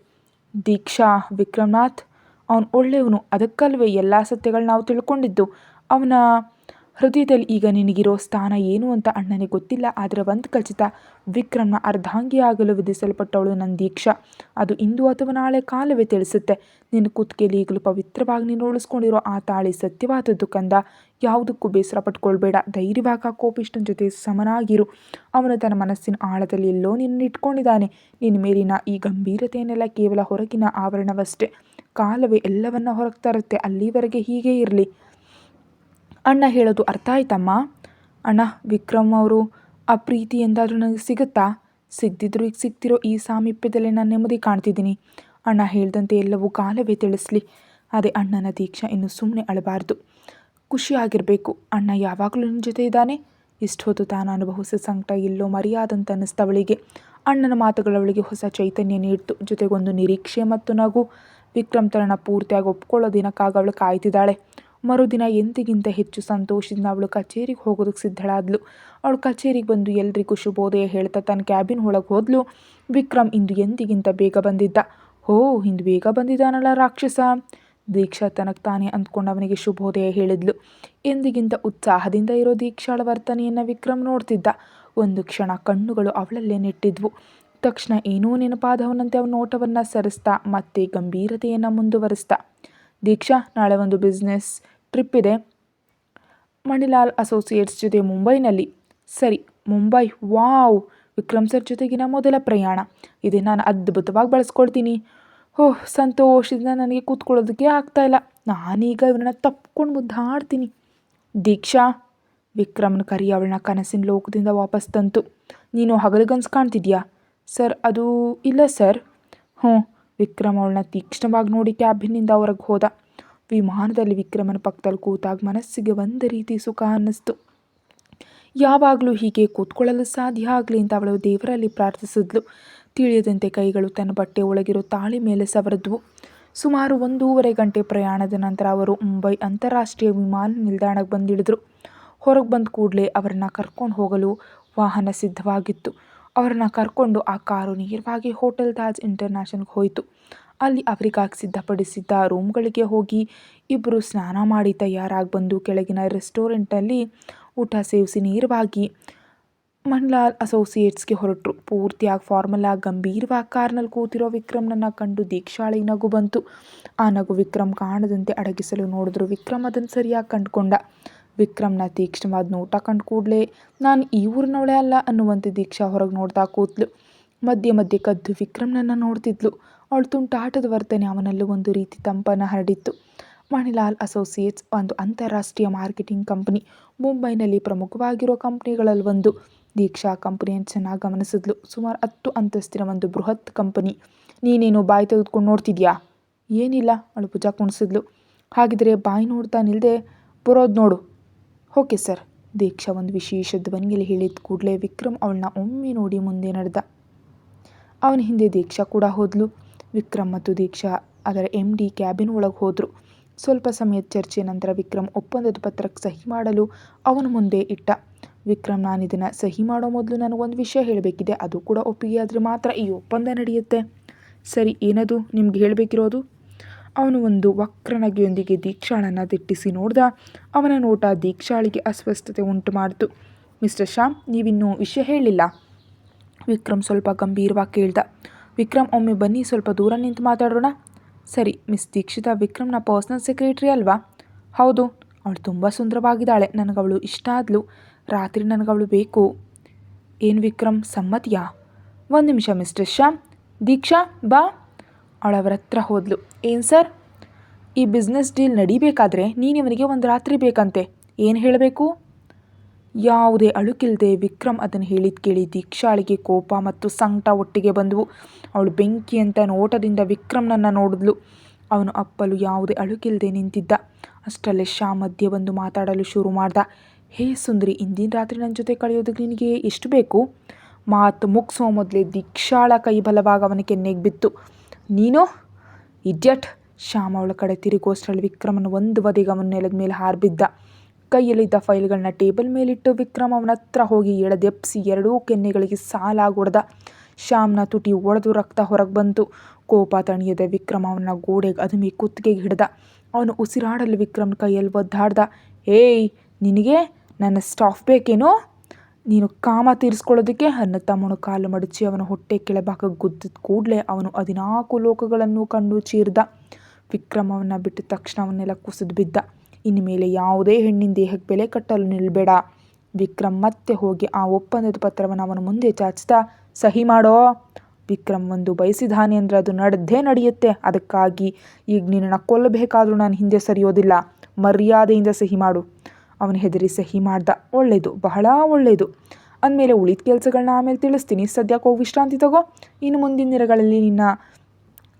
ದೀಕ್ಷಾ, ವಿಕ್ರಮನಾಥ್, ಅವನು ಒಳ್ಳೆಯವನು. ಅದಕ್ಕಲ್ವೇ ಎಲ್ಲ ಸತ್ಯಗಳು ನಾವು ತಿಳ್ಕೊಂಡಿದ್ದು. ಅವನ ಹೃದಯದಲ್ಲಿ ಈಗ ನಿನಗಿರೋ ಸ್ಥಾನ ಏನು ಅಂತ ಅಣ್ಣನಿಗೆ ಗೊತ್ತಿಲ್ಲ, ಆದರೆ ಒಂದು ಖಚಿತ, ವಿಕ್ರಮ್ನ ಅರ್ಧಾಂಗಿಯಾಗಲು ವಿಧಿಸಲ್ಪಟ್ಟವಳು ನನ್ನ ದೀಕ್ಷಾ. ಅದು ಇಂದು ಅಥವಾ ನಾಳೆ ಕಾಲವೇ ತಿಳಿಸುತ್ತೆ. ನಿನ್ನ ಕುತ್ತಿಗೆಯಲ್ಲಿ ಈಗಲೂ ಪವಿತ್ರವಾಗಿ ನೀನು ಉಳಿಸ್ಕೊಂಡಿರೋ ಆ ತಾಳಿ ಸತ್ಯವಾದದ್ದು ಕಂದ. ಯಾವುದಕ್ಕೂ ಬೇಸರ ಪಟ್ಕೊಳ್ಬೇಡ. ಧೈರ್ಯವಾಗ ಕೋಪಿಷ್ಟನ ಜೊತೆ ಸಮನಾಗಿರು. ಅವನು ತನ್ನ ಮನಸ್ಸಿನ ಆಳದಲ್ಲಿ ಎಲ್ಲೋ ನಿನ್ನ ಇಟ್ಕೊಂಡಿದ್ದಾನೆ. ನಿನ್ನ ಮೇಲಿನ ಈ ಗಂಭೀರತೆಯನ್ನೆಲ್ಲ ಕೇವಲ ಹೊರಗಿನ ಆವರಣವಷ್ಟೇ. ಕಾಲವೇ ಎಲ್ಲವನ್ನ ಹೊರಗೆ ತರುತ್ತೆ. ಅಲ್ಲಿವರೆಗೆ ಹೀಗೆ ಇರಲಿ. ಅಣ್ಣ ಹೇಳೋದು ಅರ್ಥ ಆಯ್ತಮ್ಮ? ಅಣ್ಣ, ವಿಕ್ರಮ್ ಅವರು, ಆ ಪ್ರೀತಿ ಎಂದಾದರೂ ನನಗೆ ಸಿಗುತ್ತಾ? ಸಿಗದಿದ್ರು ಈಗ ಸಿಗ್ತಿರೋ ಈ ಸಾಮೀಪ್ಯದಲ್ಲೇ ನಾನು ನೆಮ್ಮದಿ ಕಾಣ್ತಿದ್ದೀನಿ. ಅಣ್ಣ ಹೇಳ್ದಂತೆ ಎಲ್ಲವೂ ಕಾಲವೇ ತಿಳಿಸ್ಲಿ. ಅದೇ ಅಣ್ಣನ ದೀಕ್ಷಾ ಇನ್ನು ಸುಮ್ಮನೆ ಅಳಬಾರ್ದು. ಖುಷಿಯಾಗಿರಬೇಕು ಅಣ್ಣ ಯಾವಾಗಲೂ ನಿನ್ನ ಜೊತೆ ಇದ್ದಾನೆ? ಇಷ್ಟು ಹೊತ್ತು ತಾನು ಅನುಭವಿಸಿದ ಸಂಕಟ ಎಲ್ಲೋ ಮರೆಯಾದಂತ ಅನ್ನಿಸ್ತವಳಿಗೆ ಅಣ್ಣನ ಮಾತುಗಳವಳಿಗೆ ಹೊಸ ಚೈತನ್ಯ ನೀಡ್ತು. ಜೊತೆಗೊಂದು ನಿರೀಕ್ಷೆ ಮತ್ತು ನಗು. ವಿಕ್ರಮ್ ತನ್ನ ಪೂರ್ತಿಯಾಗಿ ಒಪ್ಕೊಳ್ಳೋ ದಿನಕ್ಕಾಗ ಅವಳು ಕಾಯ್ತಿದ್ದಾಳೆ. ಮರುದಿನ ಎಂದಿಗಿಂತ ಹೆಚ್ಚು ಸಂತೋಷದಿಂದ ಅವಳು ಕಚೇರಿಗೆ ಹೋಗೋದಕ್ಕೆ ಸಿದ್ಧಳಾದ್ಲು. ಅವಳು ಕಚೇರಿಗೆ ಬಂದು ಎಲ್ರಿಗೂ ಶುಭೋದಯ ಹೇಳ್ತಾ ತನ್ನ ಕ್ಯಾಬಿನ್ ಒಳಗೆ ಹೋದ್ಲು. ವಿಕ್ರಮ್ ಇಂದು ಎಂದಿಗಿಂತ ಬೇಗ ಬಂದಿದ್ದ. ಹೋ, ಇಂದು ಬೇಗ ಬಂದಿದ್ದಾನಲ್ಲ ರಾಕ್ಷಸ. ದೀಕ್ಷಾ ತನಗೆ ತಾನೇ ಅಂದ್ಕೊಂಡು ಅವನಿಗೆ ಶುಭೋದಯ ಹೇಳಿದ್ಲು. ಎಂದಿಗಿಂತ ಉತ್ಸಾಹದಿಂದ ಇರೋ ದೀಕ್ಷಾಳ ವರ್ತನೆಯನ್ನು ವಿಕ್ರಮ್ ನೋಡ್ತಿದ್ದ. ಒಂದು ಕ್ಷಣ ಕಣ್ಣುಗಳು ಅವಳಲ್ಲೇ ನೆಟ್ಟಿದ್ವು. ತಕ್ಷಣ ಏನೋ ನೆನಪಾದವನಂತೆ ಅವನ ನೋಟವನ್ನು ಸರಿಸ್ತಾ ಮತ್ತೆ ಗಂಭೀರತೆಯನ್ನು ಮುಂದುವರಿಸ್ತಾ, ದೀಕ್ಷಾ, ನಾಳೆ ಒಂದು ಬಿಸ್ನೆಸ್ ಟ್ರಿಪ್ ಇದೆ ಮಣಿಲಾಲ್ ಅಸೋಸಿಯೇಟ್ಸ್ ಜೊತೆ ಮುಂಬೈನಲ್ಲಿ. ಸರಿ, ಮುಂಬೈ, ವಾವ್! ವಿಕ್ರಮ್ ಸರ್ ಜೊತೆಗಿನ ಮೊದಲ ಪ್ರಯಾಣ. ಇದೆ ನಾನು ಅದ್ಭುತವಾಗಿ ಬಳಸ್ಕೊಳ್ತೀನಿ ಓಹ್, ಸಂತೋಷದಿಂದ ನನಗೆ ಕೂತ್ಕೊಳ್ಳೋದಕ್ಕೆ ಆಗ್ತಾಯಿಲ್ಲ ನಾನೀಗ ಇವನನ್ನ ತಪ್ಕೊಂಡು ಮುದ್ದಾಡ್ತೀನಿ. ದೀಕ್ಷಾ, ವಿಕ್ರಮ್ನ ಕರಿ ಅವಳನ್ನ ಕನಸಿನ ಲೋಕದಿಂದ ವಾಪಸ್ ತಂತು. ನೀನು ಹಗಲುಗನ್ಸ್ ಕಾಣ್ತಿದ್ಯಾ? ಸರ್, ಅದು ಇಲ್ಲ ಸರ್. ಹ್ಞೂ, ವಿಕ್ರಮ್ ಅವಳನ್ನ ತೀಕ್ಷ್ಣವಾಗಿ ನೋಡಿ ಕ್ಯಾಬಿನಿಂದ ಹೊರಗೆ ಹೋದ. ವಿಮಾನದಲ್ಲಿ ವಿಕ್ರಮನ ಪಕ್ಕದಲ್ಲಿ ಕೂತಾಗ ಮನಸ್ಸಿಗೆ ಒಂದು ರೀತಿ ಸುಖ ಅನ್ನಿಸ್ತು. ಯಾವಾಗಲೂ ಹೀಗೆ ಕೂತ್ಕೊಳ್ಳಲು ಸಾಧ್ಯ ಆಗಲಿ ಅಂತ ಅವಳು ದೇವರಲ್ಲಿ ಪ್ರಾರ್ಥಿಸಿದ್ಲು. ತಿಳಿಯದಂತೆ ಕೈಗಳು ತನ್ನ ಬಟ್ಟೆ ಒಳಗಿರೋ ತಾಳಿ ಮೇಲೆ ಸವರಿದ್ವು. ಸುಮಾರು ಒಂದೂವರೆ ಗಂಟೆ ಪ್ರಯಾಣದ ನಂತರ ಅವರು ಮುಂಬೈ ಅಂತಾರಾಷ್ಟ್ರೀಯ ವಿಮಾನ ನಿಲ್ದಾಣಕ್ಕೆ ಬಂದಿಳಿದ್ರು. ಹೊರಗೆ ಬಂದ ಕೂಡಲೇ ಅವರನ್ನು ಕರ್ಕೊಂಡು ಹೋಗಲು ವಾಹನ ಸಿದ್ಧವಾಗಿತ್ತು. ಅವರನ್ನು ಕರ್ಕೊಂಡು ಆ ಕಾರು ನೇರವಾಗಿ ಹೋಟೆಲ್ ತಾಜ್ ಇಂಟರ್ನ್ಯಾಷನಲ್ಗೆ ಹೋಯಿತು. ಅಲ್ಲಿ ಅವರಿಗಾಗಿ ಸಿದ್ಧಪಡಿಸಿದ್ದ ರೂಮ್ಗಳಿಗೆ ಹೋಗಿ ಇಬ್ಬರು ಸ್ನಾನ ಮಾಡಿ ತಯಾರಾಗಿ ಬಂದು ಕೆಳಗಿನ ರೆಸ್ಟೋರೆಂಟಲ್ಲಿ ಊಟ ಸೇವಿಸಿ ನೇರವಾಗಿ ಮನ್ಲಾಲ್ ಅಸೋಸಿಯೇಟ್ಸ್ಗೆ ಹೊರಟರು. ಪೂರ್ತಿಯಾಗಿ ಫಾರ್ಮಲ್ ಆಗಿ ಗಂಭೀರವಾಗಿ ಕಾರ್ನಲ್ಲಿ ಕೂತಿರೋ ವಿಕ್ರಮ್ನನ್ನು ಕಂಡು ದೀಕ್ಷಾಳಿ ನಗು ಬಂತು. ಆ ನಗು ವಿಕ್ರಮ್ ಕಾಣದಂತೆ ಅಡಗಿಸಲು ನೋಡಿದ್ರು ವಿಕ್ರಮ್ ಅದನ್ನು ಸರಿಯಾಗಿ ಕಂಡುಕೊಂಡ. ವಿಕ್ರಮ್ನ ತೀಕ್ಷ್ಣವಾದ ನೋಟ ಕಂಡು ಕೂಡಲೇ ನಾನು ಈ ಊರಿನವಳೆ ಅಲ್ಲ ಅನ್ನುವಂತೆ ದೀಕ್ಷಾ ಹೊರಗೆ ನೋಡ್ತಾ ಕೂತ್ಲು. ಮಧ್ಯೆ ಮಧ್ಯೆ ಕದ್ದು ವಿಕ್ರಮ್ನನ್ನು ನೋಡ್ತಿದ್ಲು. ಅವಳು ತುಂಟಾಟದ ವರ್ತನೆ ಅವನಲ್ಲೂ ಒಂದು ರೀತಿ ತಂಪನ್ನು ಹರಡಿತ್ತು. ಮಣಿಲಾಲ್ ಅಸೋಸಿಯೇಟ್ಸ್ ಒಂದು ಅಂತಾರಾಷ್ಟ್ರೀಯ ಮಾರ್ಕೆಟಿಂಗ್ ಕಂಪನಿ, ಮುಂಬೈನಲ್ಲಿ ಪ್ರಮುಖವಾಗಿರೋ ಕಂಪ್ನಿಗಳಲ್ಲಿ ಒಂದು. ದೀಕ್ಷಾ ಕಂಪ್ನಿಯನ್ನು ಚೆನ್ನಾಗಿ ಗಮನಿಸಿದ್ಲು. ಸುಮಾರು ಹತ್ತು ಅಂತಸ್ತಿನ ಒಂದು ಬೃಹತ್ ಕಂಪನಿ. ನೀನೇನು ಬಾಯಿ ತೆಗೆದುಕೊಂಡು ನೋಡ್ತಿದ್ಯಾ? ಏನಿಲ್ಲ, ಅವಳು ಪೂಜಾ ಕುಣಿಸಿದ್ಲು ಹಾಗಿದ್ರೆ ಬಾಯಿ ನೋಡ್ತಾ ನಿಲ್ಲದೆ ಬರೋದು ನೋಡು. ಓಕೆ ಸರ್, ದೀಕ್ಷಾ ಒಂದು ವಿಶೇಷ ಧ್ವನಿಯಲ್ಲಿ ಹೇಳಿದ ಕೂಡಲೇ ವಿಕ್ರಮ್ ಅವಳನ್ನ ಒಮ್ಮೆ ನೋಡಿ ಮುಂದೆ ನಡೆದ. ಅವನ ಹಿಂದೆ ದೀಕ್ಷಾ ಕೂಡ ಹೋದ್ಲು. ವಿಕ್ರಮ್ ಮತ್ತು ದೀಕ್ಷಾ ಅದರ ಎಂ ಡಿ ಕ್ಯಾಬಿನ್ ಒಳಗೆ ಹೋದರು. ಸ್ವಲ್ಪ ಸಮಯದ ಚರ್ಚೆ ನಂತರ ವಿಕ್ರಮ್ ಒಪ್ಪಂದದ ಪತ್ರಕ್ಕೆ ಸಹಿ ಮಾಡಲು ಅವನ ಮುಂದೆ ಇಟ್ಟ. ವಿಕ್ರಮ್, ನಾನು ಇದನ್ನು ಸಹಿ ಮಾಡೋ ಮೊದಲು ನನಗೊಂದು ವಿಷಯ ಹೇಳಬೇಕಿದೆ. ಅದು ಕೂಡ ಒಪ್ಪಿಗೆ ಆದರೆ ಮಾತ್ರ ಈ ಒಪ್ಪಂದ ನಡೆಯುತ್ತೆ. ಸರಿ, ಏನದು ನಿಮ್ಗೆ ಹೇಳಬೇಕಿರೋದು? ಅವನು ಒಂದು ವಕ್ರನಗೆಯೊಂದಿಗೆ ದೀಕ್ಷಾಳನ್ನು ದಿಟ್ಟಿಸಿ ನೋಡ್ದ. ಅವನ ನೋಟ ದೀಕ್ಷಾಳಿಗೆ ಅಸ್ವಸ್ಥತೆ ಉಂಟು ಮಾಡಿತು. ಮಿಸ್ಟರ್ ಶ್ಯಾಮ್, ನೀವಿನ್ನೂ ವಿಷಯ ಹೇಳಿಲ್ಲ? ವಿಕ್ರಮ್ ಸ್ವಲ್ಪ ಗಂಭೀರವಾಗಿ ಕೇಳ್ದ. ವಿಕ್ರಮ್ ಒಮ್ಮೆ ಬನ್ನಿ, ಸ್ವಲ್ಪ ದೂರ ನಿಂತು ಮಾತಾಡೋಣ. ಸರಿ, ಮಿಸ್ ದೀಕ್ಷಿತಾ ವಿಕ್ರಮ್ನ ಪರ್ಸ್ನಲ್ ಸೆಕ್ರೆಟ್ರಿ ಅಲ್ವಾ? ಹೌದು, ಅವಳು ತುಂಬ ಸುಂದರವಾಗಿದ್ದಾಳೆ. ನನಗವಳು ಇಷ್ಟ ಆದ್ಲು. ರಾತ್ರಿ ನನಗವಳು ಬೇಕು. ಏನು ವಿಕ್ರಮ್, ಸಮ್ಮತಿಯಾ? ಒಂದು ನಿಮಿಷ, ಮಿಸ್ಟರ್ ಶ್ಯಾಮ್. ದೀಕ್ಷಾ, ಬಾ. ಅವಳವರ ಹತ್ರ ಹೋದ್ಲು. ಏನು ಸರ್? ಈ ಬಿಸ್ನೆಸ್ ಡೀಲ್ ನಡಿಬೇಕಾದ್ರೆ ನೀನು ಇವನಿಗೆ ಒಂದು ರಾತ್ರಿ ಬೇಕಂತೆ. ಏನು ಹೇಳಬೇಕು? ಯಾವುದೇ ಅಳುಕಿಲ್ಲದೆ ವಿಕ್ರಮ್ ಅದನ್ನು ಹೇಳಿದ್ ಕೇಳಿ ದೀಕ್ಷಾಳಿಗೆ ಕೋಪ ಮತ್ತು ಸಂಕಟ ಒಟ್ಟಿಗೆ ಬಂದವು. ಅವಳು ಬೆಂಕಿ ಅಂತ ನೋಟದಿಂದ ವಿಕ್ರಮ್ನನ್ನು ನೋಡಿದ್ಲು. ಅವನು ಅಪ್ಪಲು ಯಾವುದೇ ಅಳುಕಿಲ್ಲದೆ ನಿಂತಿದ್ದ. ಅಷ್ಟರಲ್ಲೇ ಶಾ ಮಧ್ಯೆ ಬಂದು ಮಾತಾಡಲು ಶುರು ಮಾಡ್ದ. ಹೇ ಸುಂದರಿ, ಇಂದಿನ ರಾತ್ರಿ ನನ್ನ ಜೊತೆ ಕಳೆಯೋದಕ್ಕೆ ನಿನಗೆ ಎಷ್ಟು ಬೇಕು? ಮಾತು ಮುಗಿಸೋ ಮೊದಲೇ ದೀಕ್ಷಾಳ ಕೈ ಬಲವಾಗ ಅವನ ಕೆನ್ನೆಗೆ ಬಿತ್ತು. ನೀನು? ಇಡ್ಯಟ್! ಶ್ಯಾಮ್ ಅವಳ ಕಡೆ ತಿರುಗೋಷ್ಟರಲ್ಲಿ ವಿಕ್ರಮನ ಒಂದು ಬದಿಗೆ ಅವನ ನೆಲದ ಮೇಲೆ ಹಾರ್ಬಿದ್ದ. ಕೈಯಲ್ಲಿದ್ದ ಫೈಲ್ಗಳನ್ನ ಟೇಬಲ್ ಮೇಲಿಟ್ಟು ವಿಕ್ರಮ್ ಅವನ ಹತ್ರ ಹೋಗಿ ಎಳೆದೆಪ್ಸಿ ಎರಡೂ ಕೆನ್ನೆಗಳಿಗೆ ಸಾಲಾಗಿ ಶ್ಯಾಮ್ನ ತುಟಿ ಒಡೆದು ರಕ್ತ ಹೊರಗೆ ಬಂತು. ಕೋಪ ತಣಿಯದೆ ವಿಕ್ರಮ ಅವನ ಗೋಡೆಗೆ ಅದುಮಿ ಕುತ್ತಿಗೆಗೆ ಹಿಡ್ದ. ಅವನು ಉಸಿರಾಡಲು ವಿಕ್ರಮ್ ಕೈಯಲ್ಲಿ ಒದ್ದಾಡ್ದ. ಏಯ್, ನಿನಗೆ ನನ್ನ ಸ್ಟಾಫ್ ಬೇಕೇನೋ? ನೀನು ಕಾಮ ತೀರಿಸ್ಕೊಳ್ಳೋದಕ್ಕೆ? ಅನ್ನ ತಮ್ಮನು ಕಾಲು ಮಡಚಿ ಅವನ ಹೊಟ್ಟೆ ಕೆಳಭಾಗ ಗುದ್ದಿದ ಕೂಡಲೇ ಅವನು ಹದಿನಾಲ್ಕು ಲೋಕಗಳನ್ನು ಕಂಡು ಚೀರ್ದ. ವಿಕ್ರಮ್ ಅವನ್ನ ಬಿಟ್ಟ ತಕ್ಷಣ ಅವನ್ನೆಲ್ಲ ಕುಸಿದು ಬಿದ್ದ. ಇನ್ಮೇಲೆ ಯಾವುದೇ ಹೆಣ್ಣಿನ ದೇಹಕ್ಕೆ ಬೆಲೆ ಕಟ್ಟಲು ನಿಲ್ಬೇಡ. ವಿಕ್ರಮ್ ಮತ್ತೆ ಹೋಗಿ ಆ ಒಪ್ಪಂದದ ಪತ್ರವನ್ನು ಅವನ ಮುಂದೆ ಚಾಚ್ತಾ ಸಹಿ ಮಾಡೋ. ವಿಕ್ರಮ್ ಒಂದು ಬಯಸಿದಾನೆ ಅಂದರೆ ಅದು ನಡೆದೇ ನಡೆಯುತ್ತೆ. ಅದಕ್ಕಾಗಿ ಈಗ ನಿನ್ನನ್ನು ಕೊಲ್ಲಬೇಕಾದ್ರೂ ನಾನು ಹಿಂದೆ ಸರಿಯೋದಿಲ್ಲ. ಮರ್ಯಾದೆಯಿಂದ ಸಹಿ ಮಾಡು. ಅವನು ಹೆದರಿ ಸಹಿ ಮಾಡ್ದ. ಒಳ್ಳೆಯದು ಬಹಳ ಒಳ್ಳೆಯದು ಅಂದಮೇಲೆ ಉಳಿದ ಕೆಲಸಗಳನ್ನ ಆಮೇಲೆ ತಿಳಿಸ್ತೀನಿ. ಸದ್ಯಕ್ಕೆ ಹೋಗಿ ವಿಶ್ರಾಂತಿ ತಗೋ. ಇನ್ನು ಮುಂದಿನ ದಿನಗಳಲ್ಲಿ ನಿನ್ನ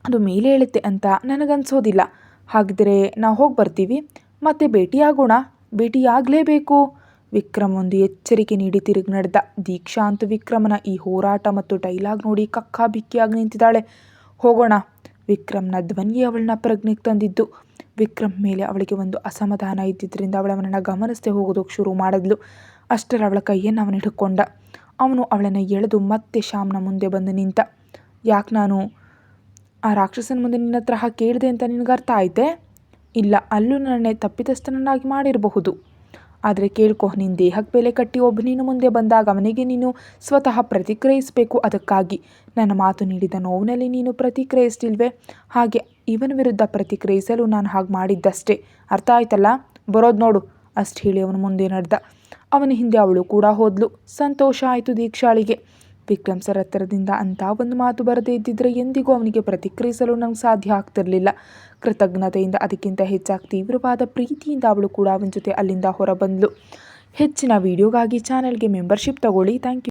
ಅದು ಮೇಲೆ ಹೇಳುತ್ತೆ ಅಂತ ನನಗನ್ಸೋದಿಲ್ಲ. ಹಾಗಿದ್ರೆ ನಾವು ಹೋಗಿ ಬರ್ತೀವಿ. ಮತ್ತೆ ಭೇಟಿಯಾಗೋಣ. ಭೇಟಿಯಾಗಲೇಬೇಕು. ವಿಕ್ರಮ್ ಒಂದು ಎಚ್ಚರಿಕೆ ನೀಡಿ ತಿರುಗಿ ನಡೆದ ದೀಕ್ಷಾ ಅಂತೂ ವಿಕ್ರಮನ ಈ ಹೋರಾಟ ಮತ್ತು ಡೈಲಾಗ್ ನೋಡಿ ಕಕ್ಕಾ ಬಿಕ್ಕಿಯಾಗಿ ನಿಂತಿದ್ದಾಳೆ. ಹೋಗೋಣ. ವಿಕ್ರಮ್ನ ಧ್ವನಿ ಅವಳನ್ನ ಪ್ರಜ್ಞೆಗೆ ತಂದಿದ್ದು. ವಿಕ್ರಮ್ ಮೇಲೆ ಅವಳಿಗೆ ಒಂದು ಅಸಮಾಧಾನ ಇದ್ದಿದ್ದರಿಂದ ಅವಳವನನ್ನು ಗಮನಿಸದೆ ಹೋಗೋದಕ್ಕೆ ಶುರು ಮಾಡಿದ್ಲು. ಅಷ್ಟರ ಅವಳ ಕೈಯನ್ನು ಅವನು ಹಿಡ್ಕೊಂಡ. ಅವನು ಅವಳನ್ನು ಎಳೆದು ಮತ್ತೆ ಶ್ಯಾಮ್ನ ಮುಂದೆ ಬಂದು ನಿಂತ. ಯಾಕೆ ನಾನು ಆ ರಾಕ್ಷಸನ ಮುಂದೆ ನಿನ್ನ ಹತ್ರ ಕೇಳಿದೆ ಅಂತ ನಿನಗೆ ಅರ್ಥ ಆಯ್ತೆ? ಇಲ್ಲ, ಅಲ್ಲೂ ನನ್ನ ತಪ್ಪಿತಸ್ಥನನ್ನಾಗಿ ಮಾಡಿರಬಹುದು. ಆದರೆ ಕೇಳ್ಕೊ ನಿನ್ನ ದೇಹಕ್ಕೆ ಬೆಲೆ ಕಟ್ಟಿ ಒಬ್ಬ ನೀನು ಮುಂದೆ ಬಂದಾಗ ಅವನಿಗೆ ನೀನು ಸ್ವತಃ ಪ್ರತಿಕ್ರಿಯಿಸಬೇಕು. ಅದಕ್ಕಾಗಿ ನನ್ನ ಮಾತು ನೀಡಿದ ನೋವಿನಲ್ಲಿ ನೀನು ಪ್ರತಿಕ್ರಿಯಿಸ್ತಿಲ್ವೇ? ಹಾಗೆ ಇವನ ವಿರುದ್ಧ ಪ್ರತಿಕ್ರಿಯಿಸಲು ನಾನು ಹಾಗೆ ಮಾಡಿದ್ದಷ್ಟೇ. ಅರ್ಥ ಆಯ್ತಲ್ಲ? ಬರೋದು ನೋಡು. ಅಷ್ಟು ಹೇಳಿ ಅವನು ಮುಂದೆ ನಡೆದ. ಅವನ ಹಿಂದೆ ಅವಳು ಕೂಡ ಹೋದ್ಲು. ಸಂತೋಷ ಆಯಿತು ದೀಕ್ಷಾಳಿಗೆ. ವಿಕ್ರಮ್ ಸರ್ ಹತ್ತಿರದಿಂದ ಅಂಥ ಒಂದು ಮಾತು ಬರದೇ ಇದ್ದಿದ್ರೆ ಎಂದಿಗೂ ಅವನಿಗೆ ಪ್ರತಿಕ್ರಿಯಿಸಲು ನಂಗೆ ಸಾಧ್ಯ ಆಗ್ತಿರಲಿಲ್ಲ. ಕೃತಜ್ಞತೆಯಿಂದ ಅದಕ್ಕಿಂತ ಹೆಚ್ಚಾಗಿ ತೀವ್ರವಾದ ಪ್ರೀತಿಯಿಂದ ಅವಳು ಕೂಡ ಅವನ ಜೊತೆ ಅಲ್ಲಿಂದ ಹೊರಬಂದ್ಲು. ಹೆಚ್ಚಿನ ವಿಡಿಯೋಗಾಗಿ ಚಾನಲ್ಗೆ ಮೆಂಬರ್ಶಿಪ್ ತಗೊಳ್ಳಿ. Thank you.